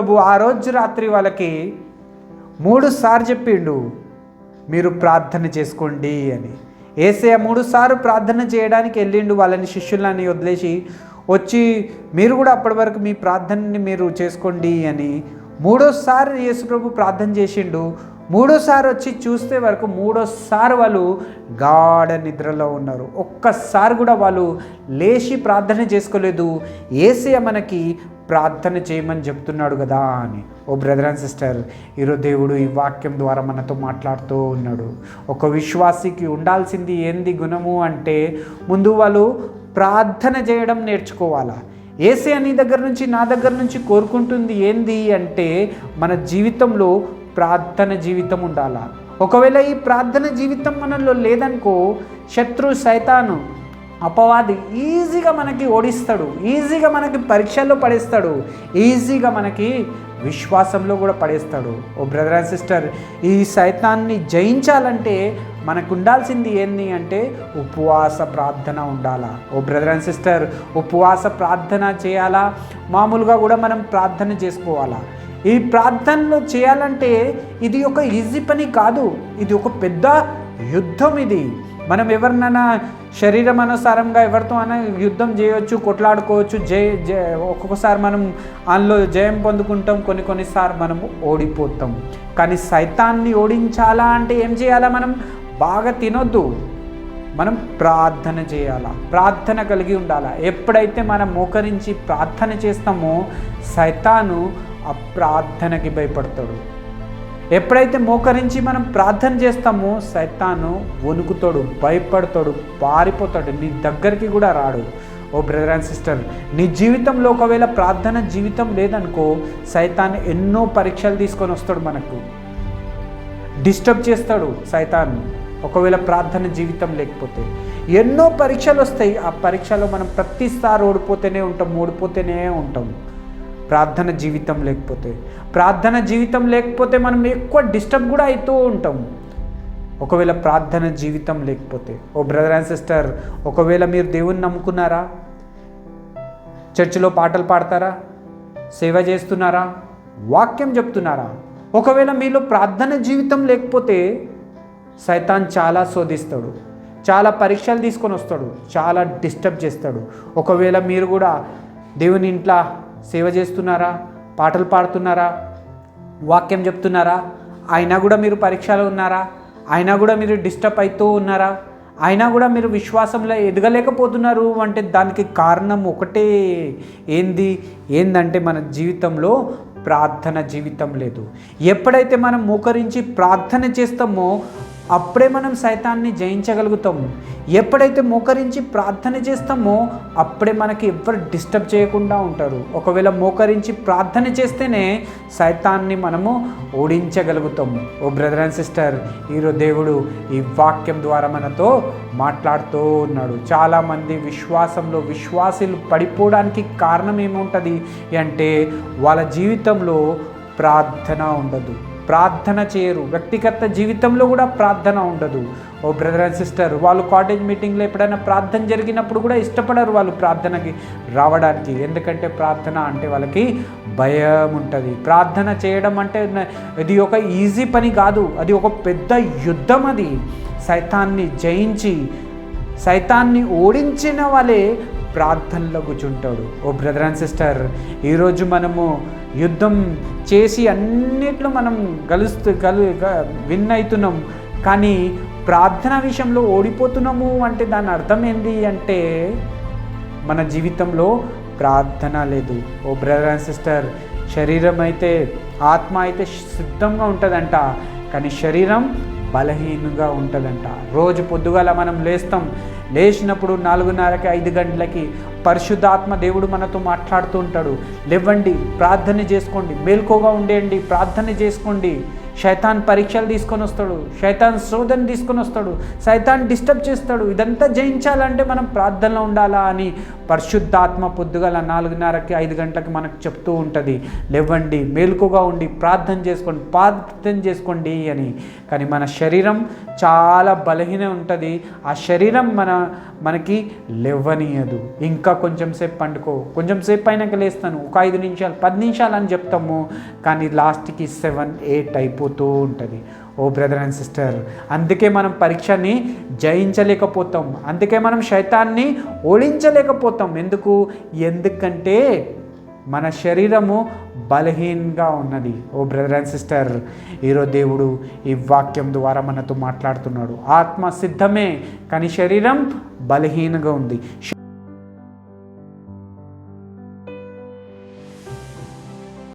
ప్రభు ఆ రోజు రాత్రి వాళ్ళకి మూడు సార్లు చెప్పిండు మీరు ప్రార్థన చేసుకోండి అని. ఏసే మూడుసార్లు ప్రార్థన చేయడానికి వెళ్ళిండు వాళ్ళని శిష్యులని వదిలేసి వచ్చి మీరు కూడా అప్పటి వరకు మీ ప్రార్థనని మీరు చేసుకోండి అని. మూడోసారి యేసుప్రభు ప్రార్థన చేసిండు మూడోసారి వచ్చి చూస్తే వరకు మూడోసారి వాళ్ళు గాఢ నిద్రలో ఉన్నారు. ఒక్కసారి కూడా వాళ్ళు లేచి ప్రార్థన చేసుకోలేదు. ఏసే మనకి ప్రార్థన చేయమని చెప్తున్నాడు కదా అని. ఓ బ్రదర్ అండ్ సిస్టర్ ఈరోజు దేవుడు ఈ వాక్యం ద్వారా మనతో మాట్లాడుతూ ఉన్నాడు. ఒక విశ్వాసికి ఉండాల్సింది ఏంది గుణము అంటే ముందు వాళ్ళు ప్రార్థన చేయడం నేర్చుకోవాలా? ఏసే నీ దగ్గర నుంచి నా దగ్గర నుంచి కోరుకుంటుంది ఏంది అంటే మన జీవితంలో ప్రార్థన జీవితం ఉండాలా? ఒకవేళ ఈ ప్రార్థన జీవితం మనలో లేదనుకో శత్రు సైతాను అపవాది ఈజీగా మనకి ఓడిస్తాడు ఈజీగా మనకి పరీక్షల్లో పడేస్తాడు ఈజీగా మనకి విశ్వాసంలో కూడా పడేస్తాడు. ఓ బ్రదర్ అండ్ సిస్టర్ ఈ సైతాన్ని జయించాలంటే మనకు ఉండాల్సింది ఏంది అంటే ఉపవాస ప్రార్థన ఉండాలా? ఓ బ్రదర్ అండ్ సిస్టర్ ఉపవాస ప్రార్థన చేయాలా? మామూలుగా కూడా మనం ప్రార్థన చేసుకోవాలా? ఈ ప్రార్థనలు చేయాలంటే ఇది ఒక ఈజీ పని కాదు. ఇది ఒక పెద్ద యుద్ధం ఇది. మనం ఎవరినైనా శరీరం అనుసారంగా ఎవరితో అయినా యుద్ధం చేయొచ్చు కొట్లాడుకోవచ్చు జయ జయ ఒక్కొక్కసారి మనం అందులో జయం పొందుకుంటాం కొన్ని కొన్నిసార్లు మనము ఓడిపోతాం. కానీ సైతాన్ని ఓడించాలా అంటే ఏం చేయాలా మనం? బాగా తినొద్దు. మనం ప్రార్థన చేయాలా ప్రార్థన కలిగి ఉండాలా. ఎప్పుడైతే మనం మోకరించి ప్రార్థన చేస్తామో సైతాను ఆ ప్రార్థనకి భయపడతాడు. ఎప్పుడైతే మోకరించి మనం ప్రార్థన చేస్తామో సైతాను వణుకుతాడు భయపడతాడు పారిపోతాడు నీ దగ్గరికి కూడా రాడు. ఓ బ్రదర్ అండ్ సిస్టర్ నీ జీవితంలో ఒకవేళ ప్రార్థన జీవితం లేదనుకో సైతాన్ ఎన్నో పరీక్షలు తీసుకొని వస్తాడు మనకు. డిస్టర్బ్ చేస్తాడు సైతాన్ ఒకవేళ ప్రార్థన జీవితం లేకపోతే. ఎన్నో పరీక్షలు వస్తాయి ఆ పరీక్షలో మనం ప్రతిసారి ఓడిపోతేనే ఉంటాం ఓడిపోతేనే ఉంటాం. ప్రార్థన జీవితం లేకపోతే ప్రార్థన జీవితం లేకపోతే మనం ఎక్కువ డిస్టర్బ్ కూడా అవుతూ ఉంటాం. ఒకవేళ ప్రార్థన జీవితం లేకపోతే ఓ బ్రదర్ అండ్ సిస్టర్ ఒకవేళ మీరు దేవుని నమ్ముకున్నారా? చర్చిలో పాటలు పాడతారా? సేవ చేస్తున్నారా? వాక్యం చెప్తున్నారా? ఒకవేళ మీలో ప్రార్థన జీవితం లేకపోతే సైతాన్ చాలా శోధిస్తాడు. చాలా పరీక్షలు తీసుకొని వస్తాడు. చాలా డిస్టర్బ్ చేస్తాడు. ఒకవేళ మీరు కూడా దేవుని ఇంట్లో సేవ చేస్తున్నారా? పాటలు పాడుతున్నారా? వాక్యం చెప్తున్నారా? అయినా కూడా మీరు పరీక్షలో ఉన్నారా? అయినా కూడా మీరు డిస్టర్బ్ అవుతూ ఉన్నారా? అయినా కూడా మీరు విశ్వాసంలో ఎదగలేకపోతున్నారు అంటే దానికి కారణం ఒకటే. ఏంది? ఏందంటే మన జీవితంలో ప్రార్థన జీవితం లేదు. ఎప్పుడైతే మనం మోకరించి ప్రార్థన చేస్తామో అప్పుడే మనం సైతాన్ని జయించగలుగుతాము ఎప్పుడైతే మోకరించి ప్రార్థన చేస్తామో అప్పుడే మనకి ఎవ్వరు డిస్టర్బ్ చేయకుండా ఉంటారు. ఒకవేళ మోకరించి ప్రార్థన చేస్తేనే సైతాన్ని మనము ఓడించగలుగుతాము ఓ బ్రదర్ అండ్ సిస్టర్ ఈరోజు దేవుడు ఈ వాక్యం ద్వారా మనతో మాట్లాడుతూ ఉన్నాడు. చాలామంది విశ్వాసంలో విశ్వాసులు పడిపోవడానికి కారణం ఏముంటుంది అంటే వాళ్ళ జీవితంలో ప్రార్థన ఉండదు. ప్రార్థన చేయరు. వ్యక్తిగత జీవితంలో కూడా ప్రార్థన ఉండదు. ఓ బ్రదర్ అండ్ సిస్టర్ వాళ్ళు కాలేజ్ మీటింగ్లో ఎప్పుడైనా ప్రార్థన జరిగినప్పుడు కూడా ఇష్టపడరు వాళ్ళు ప్రార్థనకి రావడానికి. ఎందుకంటే ప్రార్థన అంటే వాళ్ళకి భయం ఉంటుంది. ప్రార్థన చేయడం అంటే ఇది ఒక ఈజీ పని కాదు. అది ఒక పెద్ద యుద్ధం అది. సైతాన్ని జయించి సైతాన్ని ఓడించిన వాళ్ళే ప్రార్థనలో కూర్చుంటాడు ఓ బ్రదర్ అండ్ సిస్టర్ ఈరోజు మనము యుద్ధం చేసి అన్నిట్లో మనం గలుస్తూ గలు విన్ అవుతున్నాం కానీ ప్రార్థన విషయంలో ఓడిపోతున్నాము అంటే దాని అర్థం ఏంటి అంటే మన జీవితంలో ప్రార్థన లేదు. ఓ బ్రదర్ అండ్ సిస్టర్ శరీరం అయితే ఆత్మ అయితే సిద్ధంగా ఉంటుందంట. కానీ శరీరం బలహీనంగా ఉంటుందంట. రోజు పొద్దుగాల మనం లేస్తాం. లేచినప్పుడు నాలుగున్నరకి ఐదు గంటలకి పరిశుద్ధాత్మ దేవుడు మనతో మాట్లాడుతూ ఉంటాడు. లేవండి ప్రార్థన చేసుకోండి. మేల్కోగా ఉండేయండి ప్రార్థన చేసుకోండి. శైతాన్ పరీక్షలు తీసుకొని వస్తాడు శైతాన్ శోధన తీసుకొని వస్తాడు సైతాన్ డిస్టర్బ్ చేస్తాడు. ఇదంతా జయించాలంటే మనం ప్రార్థనలో ఉండాలా అని పరిశుద్ధాత్మ పొద్దుగల నాలుగున్నరకి ఐదు గంటలకి మనకు చెప్తూ ఉంటుంది. లేవండి మేలుకుగా ఉండి ప్రార్థన చేసుకోండి ప్రార్థన చేసుకోండి అని. కానీ మన శరీరం చాలా బలహీన ఉంటుంది. ఆ శరీరం మన మనకి లేవనీయదు. ఇంకా కొంచెం సేపు పండుకో. కొంచెం సేపు అయినాక లేస్తాను. ఒక ఐదు నిమిషాలు పది నిమిషాలు అని చెప్తాము. కానీ లాస్ట్కి సెవెన్ ఎయిట్ అయిపోతూ ఉంటుంది. ఓ బ్రదర్ అండ్ సిస్టర్ అందుకే మనం పరీక్షని జయించలేకపోతాం. అందుకే మనం శైతాన్ని ఓడించలేకపోతాం ఎందుకు? ఎందుకంటే మన శరీరము బలహీనంగా ఉన్నది. ఓ బ్రదర్ అండ్ సిస్టర్ ఈరోజు దేవుడు ఈ వాక్యం ద్వారా మనతో మాట్లాడుతున్నాడు. ఆత్మ సిద్ధమే కానీ శరీరం బలహీనంగా ఉంది.